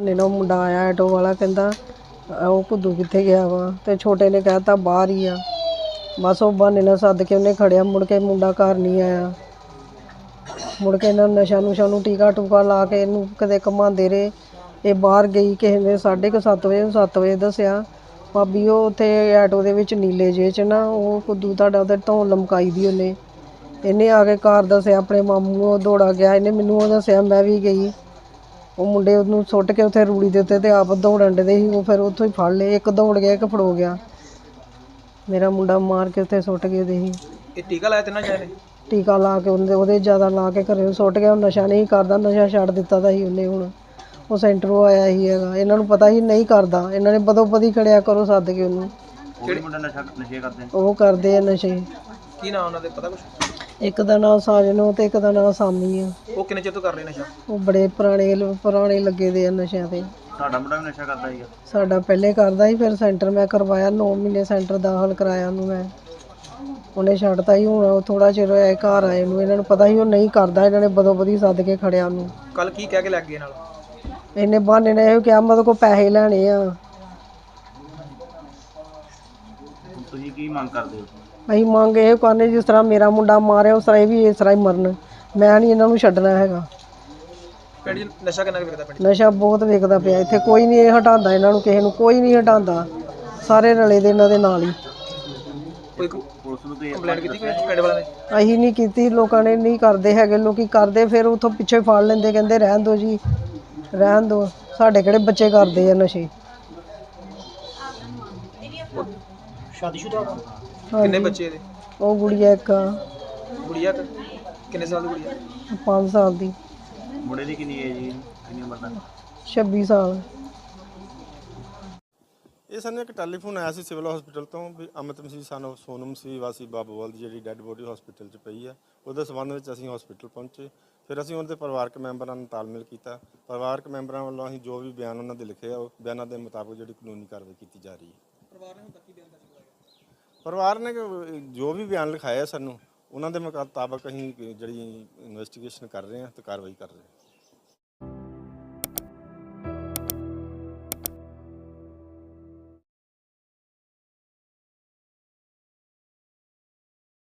ਨੇ ਨਾ ਮੁੰਡਾ ਆਇਆ ਆਟੋ ਵਾਲਾ, ਕਹਿੰਦਾ, ਅਹ ਉਹ ਕੁੱਦੂ ਕਿੱਥੇ ਗਿਆ ਵਾ? ਤੇ ਛੋਟੇ ਨੇ ਕਹਿਤਾ ਬਾਹਰ ਹੀ ਆ। ਬਸ ਉਹ ਬਹਾਨੇ ਨਾਲ ਸੱਦ ਕੇ ਉਹਨੇ ਖੜਿਆ, ਮੁੜ ਕੇ ਮੁੰਡਾ ਘਰ ਨਹੀਂ ਆਇਆ। ਮੁੜ ਕੇ ਇਹਨਾਂ ਨੂੰ ਨਸ਼ਾ ਨੁਸ਼ਾ ਨੂੰ ਟੀਕਾ ਟੂਕਾ ਲਾ ਕੇ ਇਹਨੂੰ ਕਦੇ ਘੁਮਾਉਂਦੇ ਰਹੇ। ਇਹ ਬਾਹਰ ਗਈ, ਕਿਸੇ ਨੇ 7:30 ਵਜੇ ਨੂੰ 7 ਵਜੇ ਦੱਸਿਆ, ਭਾਬੀ, ਉਹ ਉੱਥੇ ਆਟੋ ਦੇ ਵਿੱਚ ਨੀਲੇ ਜੇ ਚ ਨਾ, ਉਹ ਕੁੱਦੂ ਤੁਹਾਡਾ ਉਹਦੇ ਧੌਣ ਲਮਕਾਈ ਦੀ ਉਹਨੇ। ਇਹਨੇ ਆ ਕੇ ਘਰ ਦੱਸਿਆ, ਆਪਣੇ ਮਾਮੂ ਉਹ ਦੌੜਾ ਗਿਆ, ਇਹਨੇ ਮੈਨੂੰ ਉਹ ਦੱਸਿਆ, ਮੈਂ ਵੀ ਗਈ। ਉਹ ਮੁੰਡੇ ਉਹਨੂੰ ਸੁੱਟ ਕੇ ਉੱਥੇ ਰੂੜੀ ਦੇ ਉੱਤੇ ਤੇ ਆਪ ਦੌੜਨ ਦੇ ਸੀ ਉਹ ਫਿਰ ਉੱਥੋਂ ਹੀ ਫੜ ਲਏ ਇੱਕ ਦੌੜ ਗਿਆ ਇੱਕ ਫੜੋ ਗਿਆ। ਮੇਰਾ ਮੁੰਡਾ ਮਾਰ ਕੇ ਉੱਥੇ ਸੁੱਟ ਗਏ ਦੇ ਸੀ ਇਹ ਟੀਕਾ ਲਾਇਆ ਤਿੰਨਾਂ ਜਾਣੇ ਟੀਕਾ ਲਾ ਕੇ ਉਹਦੇ ਉਹਦੇ ਜ਼ਿਆਦਾ ਲਾ ਕੇ ਘਰੇ ਸੁੱਟ ਗਿਆ ਉਹ ਨਸ਼ਾ ਨਹੀਂ ਕਰਦਾ ਨਸ਼ਾ ਛੱਡ ਦਿੱਤਾ ਤਾਂ ਸੀ ਉਹਨੇ ਹੁਣ। ਉਹ ਸੈਂਟਰੋਂ ਆਇਆ ਹੀ ਹੈਗਾ ਇਹਨਾਂ ਨੂੰ ਪਤਾ ਹੀ ਨਹੀਂ ਕਰਦਾ ਇਹਨਾਂ ਨੇ ਬਦੋ ਬਦੀ ਖੜਿਆ ਕਰੋ ਸੱਦ ਕੇ ਉਹਨੂੰ। ਕਿਹੜੇ? ਮੁੰਡਾ ਨਸ਼ਾ ਨਸ਼ੇ ਕਰਦੇ ਉਹ ਕਰਦੇ ਆ ਨਸ਼ੇ। ਕੀ ਨਾਮ ਉਹਨਾਂ ਦੇ ਪਤਾ ਕੁਛ? ਇੱਕ ਦਾ ਨਾਂ ਸਾਜਨੋ ਤੇ ਇੱਕ ਦਾ ਨਾਂ ਸਾਮੀ ਆ। ਉਹ ਕਿੰਨੇ ਚਿਰ ਤੋਂ ਕਰ ਰਹੇ ਨਸ਼ਾ? ਉਹ ਬੜੇ ਪੁਰਾਣੇ ਪੁਰਾਣੇ ਲੱਗੇ ਦੇ ਆ ਨਸ਼ਿਆਂ ਤੇ। ਤੁਹਾਡਾ ਮੁੰਡਾ ਵੀ ਨਸ਼ਾ ਕਰਦਾ ਸੀਗਾ? ਸਾਡਾ ਪਹਿਲੇ ਕਰਦਾ ਸੀ ਫਿਰ ਸੈਂਟਰ ਮੈਂ ਕਰਵਾਇਆ। 9 ਮਹੀਨੇ ਸੈਂਟਰ ਦਾਖਲ ਕਰਾਇਆ ਉਹਨੂੰ ਮੈਂ। ਉਹਨੇ ਛੱਡਤਾ ਹੀ ਹੁਣ ਉਹ ਥੋੜਾ ਚਿਰ ਹੋਇਆ ਘਰ ਆਏ ਨੂੰ। ਇਹਨਾਂ ਨੂੰ ਪਤਾ ਸੀ ਉਹ ਨਹੀਂ ਕਰਦਾ ਇਹਨਾਂ ਨੇ ਬਦੋ ਬਦੀ ਸੱਦ ਕੇ ਖੜਿਆ ਉਹਨੂੰ। ਕੱਲ ਕੀ ਕਹਿ ਕੇ ਲੱਗ ਗਏ ਨਾਲ? ਇਹਨੇ ਬਹਾਨੇ ਨੇ ਇਹ ਕਿਹਾ ਮਤਲਬ ਕੋ ਪੈਸੇ ਲੈਣੇ ਆ। ਤੁਸੀਂ ਕੀ ਮੰਗ ਕਰਦੇ ਹੋ? ਅਸੀਂ ਮੰਗ ਇਹ ਕਰਨੇ ਜਿਸ ਤਰ੍ਹਾਂ ਮੇਰਾ ਮੁੰਡਾ ਮਾਰਿਆ ਉਸ ਤਰ੍ਹਾਂ ਇਹ ਵੀ ਇਸ ਤਰ੍ਹਾਂ ਹੀ ਮਰਨ। ਮੈਂ ਨਹੀਂ ਇਹਨਾਂ ਨੂੰ ਛੱਡਣਾ ਹੈਗਾ। ਪਿੰਡ 'ਚ ਨਸ਼ਾ ਕਿੰਨਾ ਕੁ ਵਿਕਦਾ ਪਿੰਡ 'ਚ? ਨਸ਼ਾ ਬਹੁਤ ਵਿਕਦਾ ਪਿਆ। ਇੱਥੇ ਕੋਈ ਨਹੀਂ ਇਹ ਹਟਾਉਂਦਾ ਇਹਨਾਂ ਨੂੰ ਕਿਸੇ ਨੂੰ ਕੋਈ ਨਹੀਂ ਹਟਾਉਂਦਾ। ਸਾਰੇ ਰਲੇ ਦੇ ਇਹਨਾਂ ਦੇ ਨਾਲ ਹੀ। ਕੋਈ ਪੁਲਿਸ ਨੂੰ ਤੁਸੀਂ ਕੰਪਲੇਂਟ ਕੀਤੀ ਕੋਈ ਪਿੰਡ ਵਾਲਿਆਂ ਨੇ? ਅਸੀਂ ਨਹੀਂ ਕੀਤੀ ਲੋਕਾਂ ਨੇ ਨਹੀਂ ਕਰਦੇ ਹੈਗੇ। ਲੋਕੀ ਕਰਦੇ ਫਿਰ ਉਥੋਂ ਪਿੱਛੇ ਫੜ ਲੈਂਦੇ ਕਹਿੰਦੇ ਰਹਿਣ ਦਿਓ ਜੀ ਰਹਿਣ ਦਿਓ। ਸਾਡੇ ਕਿਹੜੇ ਬੱਚੇ ਕਰਦੇ ਆ ਨਸ਼ੇ? ਸ਼ਾਦੀशुदा ਹਾਂਜੀ। ਕਿੰਨੇ ਬੱਚੇ ਇਹਦੇ? ਉਹ ਗੁੜੀਆ ਇੱਕ ਗੁੜੀਆ ਕੁ? ਕਿੰਨੇ ਸਾਲ ਦੀ ਗੁੜੀਆ? 5 ਸਾਲ ਦੀ। ਮੁੰਡੇ ਦੀ ਕਿੰਨੀ ਏਜ ਜੀ? ਕਿੰਨੀ ਉਮਰ ਦਾ? 26 ਸਾਲ। ਇਹ ਸਾਨੂੰ ਇੱਕ ਟੈਲੀਫੋਨ ਆਇਆ ਸੀ ਸਿਵਲ ਹਸਪੀਟਲ ਤੋਂ ਵੀ ਅਮਿਤ ਮਸੀਹ ਸਾਨੂੰ ਸੋਨਮ ਸੀ ਵਾਸੀ ਬਾਬੂਵਾਲ ਦੀ ਜਿਹੜੀ ਡੈੱਡ ਬੋਡੀ ਹਸਪੀਟਲ 'ਚ ਪਈ ਆ। ਉਹਦੇ ਸੰਬੰਧ ਵਿੱਚ ਅਸੀਂ ਹਸਪੀਟਲ ਪਹੁੰਚੇ। ਫਿਰ ਅਸੀਂ ਉਹਨਾਂ ਦੇ ਪਰਿਵਾਰਕ ਮੈਂਬਰਾਂ ਨਾਲ ਤਾਲਮੇਲ ਕੀਤਾ। ਪਰਿਵਾਰਕ ਮੈਂਬਰਾਂ ਵੱਲੋਂ ਅਸੀਂ ਜੋ ਵੀ ਬਿਆਨ ਉਹਨਾਂ ਦੇ ਲਿਖੇ ਆ ਉਹ ਬਿਆਨਾਂ ਦੇ ਮੁਤਾਬਕ ਜਿਹੜੀ ਕਾਨੂੰਨੀ ਕਾਰਵਾਈ ਕੀਤੀ ਜਾ ਰਹੀ ਹੈ। ਪਰਿਵਾਰ ਨੇ ਕਿ ਜੋ ਵੀ ਬਿਆਨ ਲਿਖਾਇਆ ਸਾਨੂੰ, ਉਹਨਾਂ ਦੇ ਮੁਤਾਬਕ ਅਸੀਂ ਜਿਹੜੀ ਇਨਵੈਸਟੀਗੇਸ਼ਨ ਕਰ ਰਹੇ ਹਾਂ ਤੇ ਕਾਰਵਾਈ ਕਰ ਰਹੇ ਹਾਂ।